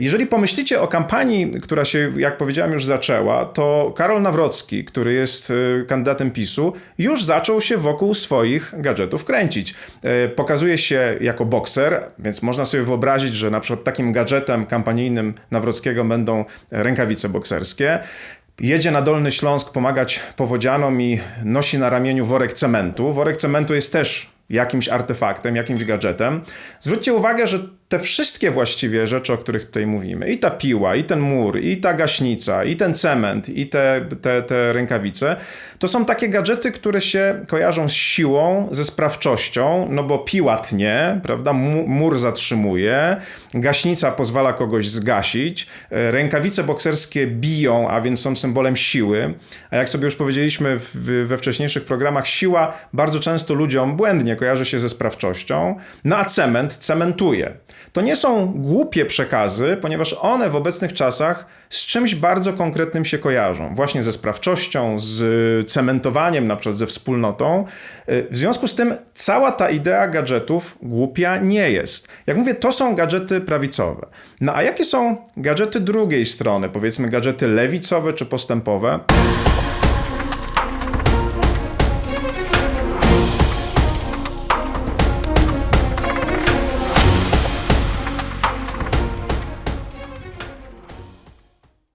Jeżeli pomyślicie o kampanii, która się, jak powiedziałem, już zaczęła, to Karol Nawrocki, który jest y, kandydatem PiSu, już zaczął się wokół swoich gadżetów kręcić. Y, Pokazuje się jako bokser, więc można sobie wyobrazić, że na przykład takim gadżetem kampanijnym Nawrockiego będą rękawice bokserskie. Jedzie na Dolny Śląsk pomagać powodzianom i nosi na ramieniu worek cementu. Worek cementu jest też jakimś artefaktem, jakimś gadżetem. Zwróćcie uwagę, że te wszystkie właściwie rzeczy, o których tutaj mówimy, i ta piła, i ten mur, i ta gaśnica, i ten cement, i te, te, te rękawice, to są takie gadżety, które się kojarzą z siłą, ze sprawczością, no bo piła tnie, prawda, Mu- mur zatrzymuje, gaśnica pozwala kogoś zgasić, e, rękawice bokserskie biją, a więc są symbolem siły, a jak sobie już powiedzieliśmy w, we wcześniejszych programach, siła bardzo często ludziom błędnie kojarzy się ze sprawczością, no a cement cementuje. To nie są głupie przekazy, ponieważ one w obecnych czasach z czymś bardzo konkretnym się kojarzą. Właśnie ze sprawczością, z cementowaniem, na przykład ze wspólnotą. Y, W związku z tym cała ta idea gadżetów głupia nie jest. Jak mówię, to są gadżety prawicowe. No a jakie są gadżety drugiej strony, powiedzmy gadżety lewicowe czy postępowe?